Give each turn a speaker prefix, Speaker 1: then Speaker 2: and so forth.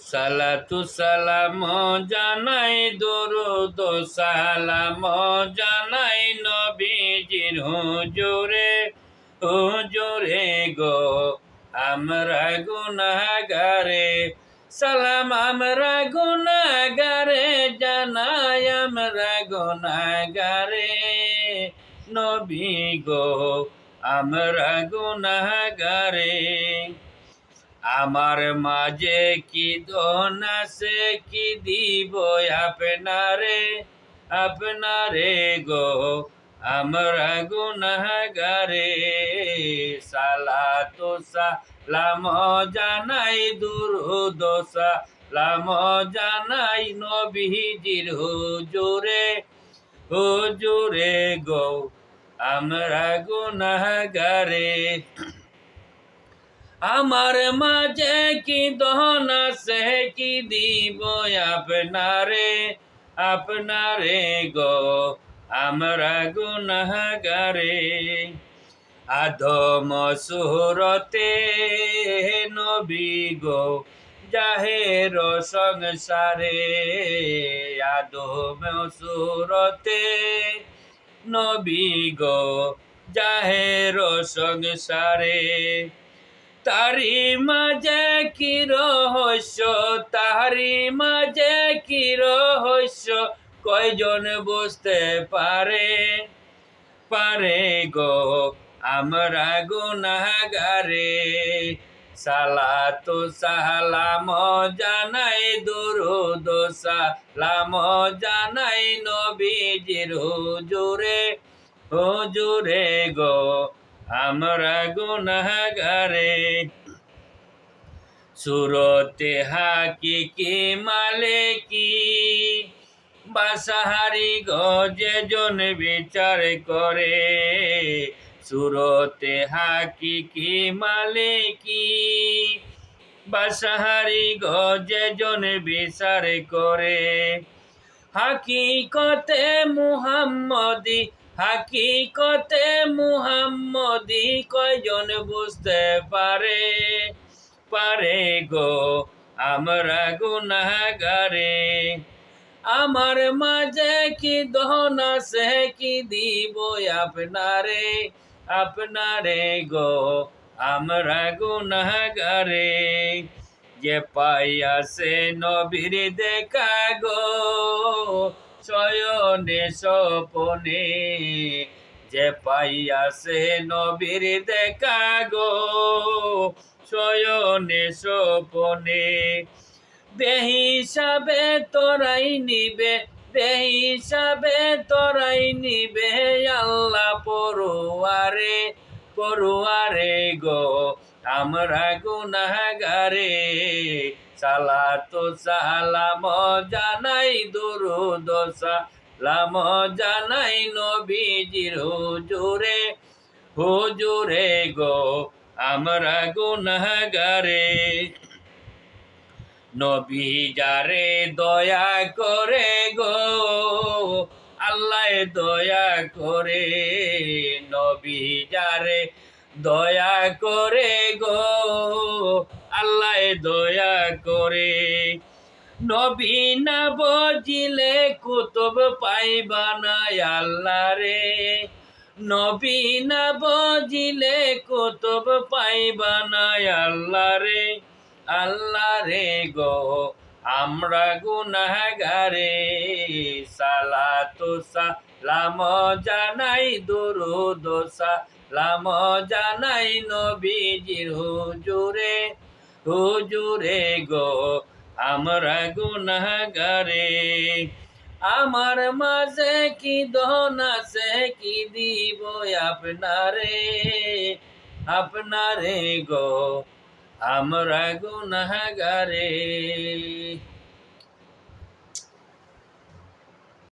Speaker 1: সালাতু সালাম জানাই দরুদ সালাম জানাই নবীজির হুজুরে। হুজুরে গো, আমরা গুনাহগারে। সালাম আমরা গুনাহগারে জানাই আমরা গুনাহগারে। নবী গো, আমরা গুনাহগারে। আমার মাঝে কি দন আছে কি দিব আপনারে? আপনারে গো, আমরা গুনাহগারে। সালা তো সালাম জানাই দুরুদ সালাম জানাই নবীজির হুজুরে। হুজুরে গো, আমরা গুনাহগারে। আমার মাঝে কি দহন আছে, কি দিব আপনারে? আপনারে গো, আমরা গুনাহগারে। আধম সুরতে নবী গো, জাহের সংসারে। আদম সুরতে নবী গো, জাহের সংসারে। তারি মাঝে কি রহস্য, তারি মাঝে কি রহস্য, কয়জন বুঝতে পারে? পারে গো আমরা সালা তো সালাম জানাই দুরুদ, সালাম জানাই নবীজির হুজুরে হুজুরে গো আমরা গুনাহগারে। সুরতে হাকি কি মালে কি বাসাহারি গজে জন বিচার করে। সুরতে হাকি কি মালে কি বাসাহারি গজে জন বিচার করে। হাকিকতে মুহাম্মদি হাকিকতে মুহাম্মদি কয়জন বুঝতে পারে? পারে গো আমরা গুনাহগারে। আমার মাঝে কি দহন আছে, কি দিব আপনারে? আপনারে গো আমরা গুনাহগারে। যে পাইয়াছে নবীর দেখা গো। শয়নে সপনে যে পাইয়াছে নবীর দেখা গো। শয়নে সপনে বেহিসাবে তোরাই নিবে বেহিসাবে তোরাই নিবে আল্লাহ পড়ুয়ারে পড়ুয়ারে গো, আমরা গুনাহগারে। সালাতু সালাম জানাই দুরুদ সালাম জানাই নবীজির হুজুরে। হুজুরে গো, আমরা গুনাহগারে। নবী যারে দয়া করে গো, আল্লাহ দয়া করে। নবী যারে দয়া করে গো আল্লাহ দয়া করে। নবী না বজিলে কুতুব পাইবা না আল্লাহ রে। নবী বজিলে কুতুব পাইবা না আল্লাহ রে। আল্লাহ রে গো, আমরা গুনাহগারে। সালাতু সালাম জানাই দুরুদ সালাম জানাই নবীজির হুজুরে। হুজুরে গো, আমরা গুনাগারে আমার মাঝে কি দহন আছে, কি দিব আপনারে? আপনারে গো, আমরা গুনাহগারে।